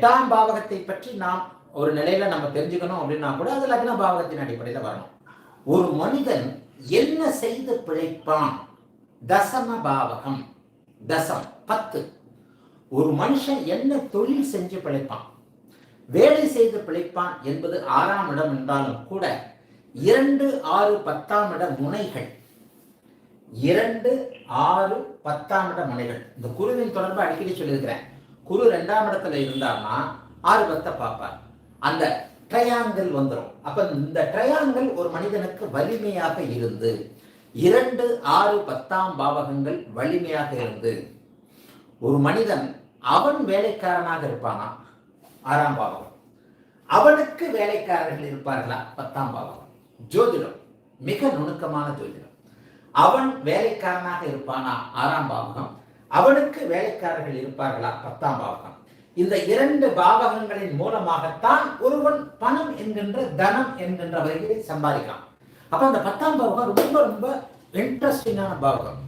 எட்டாம் பாவகத்தை பற்றி நாம் ஒரு நிலையில நம்ம தெரிஞ்சுக்கணும் அப்படின்னா கூட அது லக்ன பாவகத்தின் அடிப்படையில் வரணும். ஒரு மனிதன் என்ன செய்து பிழைப்பான்? தசம பாவகம். தசம் பத்து. ஒரு மனுஷன் என்ன தொழில் செஞ்சு பிழைப்பான்? வேலை செய்து பிழைப்பான் என்பது ஆறாம் இடம் என்றாலும் கூட இரண்டு ஆறு பத்தாம் இட முனைகள். இரண்டு ஆறு பத்தாம் இட முனைகள். இந்த குருவின் தொடர்பு அடிக்கடி சொல்லியிருக்கிறேன். குரு ரெண்டாம் இடத்துல இருந்தார்னா ஆறு பத்தை பார்ப்பார். அந்த ட்ரையாங்கிள் வந்துடும் அப்ப இந்த ட்ரையாங்கிள் ஒரு மனிதனுக்கு வலிமையாக இருந்து இரண்டு ஆறு பத்தாம் பாவகங்கள் வலிமையாக இருந்து ஒரு மனிதன் அவன் வேலைக்காரனாக இருப்பானா? ஆறாம் பாவகம். அவனுக்கு வேலைக்காரர்கள் இருப்பார்களா? பத்தாம் பாவகம். ஜோதிடம் மிக நுணுக்கமான ஜோதிடம். அவன் வேலைக்காரனாக இருப்பானா? ஆறாம் பாவகம். அவனுக்கு வேலைக்காரர்கள் இருப்பார்களா? பத்தாம் பாவகம். இந்த இரண்டு பாவகங்களின் மூலமாகத்தான் ஒருவன் பணம் என்கின்ற தனம் என்கின்ற வகையை சம்பாதிக்கலாம். அப்ப அந்த பத்தாம் பாவகம் ரொம்ப ரொம்ப இன்ட்ரெஸ்டிங்கான பாவகம்.